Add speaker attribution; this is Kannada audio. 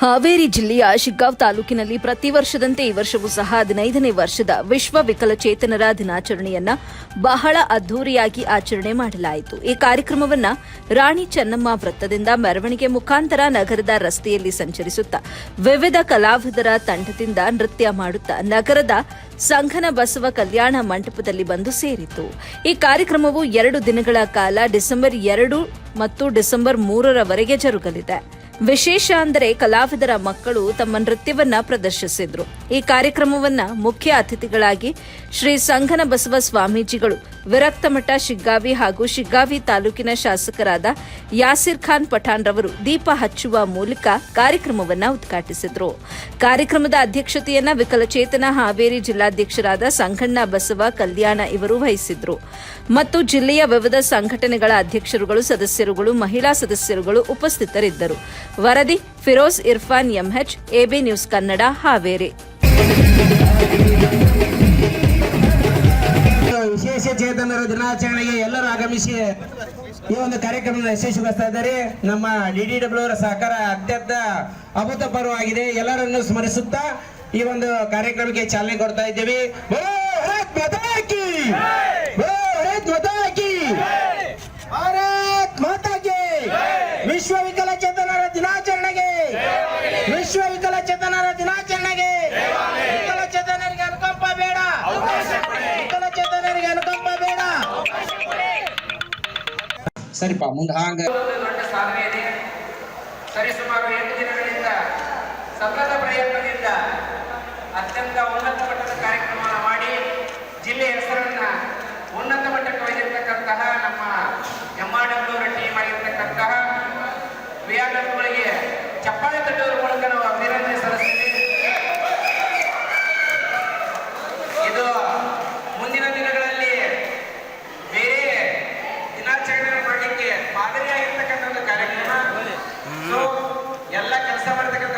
Speaker 1: ಹಾವೇರಿ ಜಿಲ್ಲೆಯ ಶಿಗ್ಗಾಂವ್ ತಾಲೂಕಿನಲ್ಲಿ ಪ್ರತಿ ವರ್ಷದಂತೆ ಈ ವರ್ಷವೂ ಸಹ ಹದಿನೈದನೇ ವರ್ಷದ ವಿಶ್ವ ವಿಕಲಚೇತನರ ದಿನಾಚರಣೆಯನ್ನ ಬಹಳ ಅದ್ದೂರಿಯಾಗಿ ಆಚರಣೆ ಮಾಡಲಾಯಿತು. ಈ ಕಾರ್ಯಕ್ರಮವನ್ನ ರಾಣಿ ಚೆನ್ನಮ್ಮ ವೃತ್ತದಿಂದ ಮೆರವಣಿಗೆ ಮುಖಾಂತರ ನಗರದ ರಸ್ತೆಯಲ್ಲಿ ಸಂಚರಿಸುತ್ತಾ ವಿವಿಧ ಕಲಾವಿದರ ತಂಡದಿಂದ ನೃತ್ಯ ಮಾಡುತ್ತಾ ನಗರದ ಸಂಘನ ಬಸವ ಕಲ್ಯಾಣ ಮಂಟಪದಲ್ಲಿ ಬಂದು ಸೇರಿತು. ಈ ಕಾರ್ಯಕ್ರಮವು ಎರಡು ದಿನಗಳ ಕಾಲ ಡಿಸೆಂಬರ್ ಎರಡು ಮತ್ತು ಡಿಸೆಂಬರ್ ಮೂರರವರೆಗೆ ಜರುಗಲಿದೆ. ವಿಶೇಷ ಅಂದರೆ ಕಲಾವಿದರ ಮಕ್ಕಳು ತಮ್ಮ ನೃತ್ಯವನ್ನ ಪ್ರದರ್ಶಿಸಿದ್ರು. ಈ ಕಾರ್ಯಕ್ರಮವನ್ನ ಮುಖ್ಯ ಅತಿಥಿಗಳಾಗಿ ಶ್ರೀ ಸಂಘನ ಬಸವ ಸ್ವಾಮೀಜಿಗಳು ವಿರಕ್ತ ಮಠ ಶಿಗ್ಗಾವಿ ಹಾಗೂ ಶಿಗ್ಗಾವಿ ತಾಲೂಕಿನ ಶಾಸಕರಾದ ಯಾಸಿರ್ ಖಾನ್ ಪಠಾಣ್ ರವರು ದೀಪ ಹಚ್ಚುವ ಮೂಲಕ ಕಾರ್ಯಕ್ರಮವನ್ನು ಉದ್ಘಾಟಿಸಿದರು. ಕಾರ್ಯಕ್ರಮದ ಅಧ್ಯಕ್ಷತೆಯನ್ನ ವಿಕಲಚೇತನ ಹಾವೇರಿ ಜಿಲ್ಲಾಧ್ಯಕ್ಷರಾದ ಸಂಘಣ್ಣ ಬಸವ ಕಲ್ಯಾಣ ಇವರು ವಹಿಸಿದ್ರು. ಮತ್ತು ಜಿಲ್ಲೆಯ ವಿವಿಧ ಸಂಘಟನೆಗಳ ಅಧ್ಯಕ್ಷರುಗಳು, ಸದಸ್ಯರುಗಳು, ಮಹಿಳಾ ಸದಸ್ಯರುಗಳು ಉಪಸ್ಥಿತರಿದ್ದರು. ವರದಿ Firoz Irfan MH, AB news Kannada, Haveri.
Speaker 2: ಚೇತನರ ದಿನಾಚರಣೆಗೆ ಎಲ್ಲರೂ ಆಗಮಿಸಿ ಈ ಒಂದು ಕಾರ್ಯಕ್ರಮದ ಯಶಸ್ವಿಗೊಳಿಸ್ತಾ ಇದ್ದಾರೆ. ನಮ್ಮ ಡಿ ಡಿ ಡಬ್ಲ್ಯೂ ಸಹಕಾರ ಅತ್ಯಂತ ಅಭೂತಪೂರ್ವವಾಗಿದೆ. ಎಲ್ಲರನ್ನು ಸ್ಮರಿಸುತ್ತಾ ಈ ಒಂದು ಕಾರ್ಯಕ್ರಮಕ್ಕೆ ಚಾಲನೆ ಕೊಡ್ತಾ ಇದ್ದೇವೆ! ವಿಶ್ವ ವಿಕಲಚೇತನರ ದಿನಾಚರಣೆಗೆ! ವಿಶ್ವ ವಿಕಲಚೇತನರ ದಿನಾಚರಣೆಗೆ! ಸರಿಪಾ, ಮುಂದೆ ಹಾಂಗ. ದೊಡ್ಡ ಸಾಧನೆ ಇದೆ. ಸರಿಸುಮಾರು ಎಂಟು ದಿನಗಳಿಂದ ಸತತ ಪ್ರಯತ್ನದಿಂದ ಅತ್ಯಂತ ಉನ್ನತ ಮಟ್ಟದ ಕಾರ್ಯಕ್ರಮವನ್ನು ಮಾಡಿ ಜಿಲ್ಲೆಯ ಹೆಸರನ್ನ ಉನ್ನತ ಮಟ್ಟಕ್ಕೆ ಒಯ್ದಿರ್ತಕ್ಕಂತಹ ನಮ್ಮ ಎಂ ಆರ್ ಡಬ್ಲ್ಯೂ ಟೀಮ್ ಆಗಿರ್ತಕ್ಕಂತಹ ವಿ ಚಪ್ಪಾಳೆ ತಟ್ಟೋರು ಮಾದರಿಯಾಗಿರ್ತಕ್ಕಂಥ ಒಂದು ಕಾರ್ಯಕ್ರಮ. ಸೊ ಎಲ್ಲ ಕೆಲಸ ಮಾಡ್ತಕ್ಕಂಥ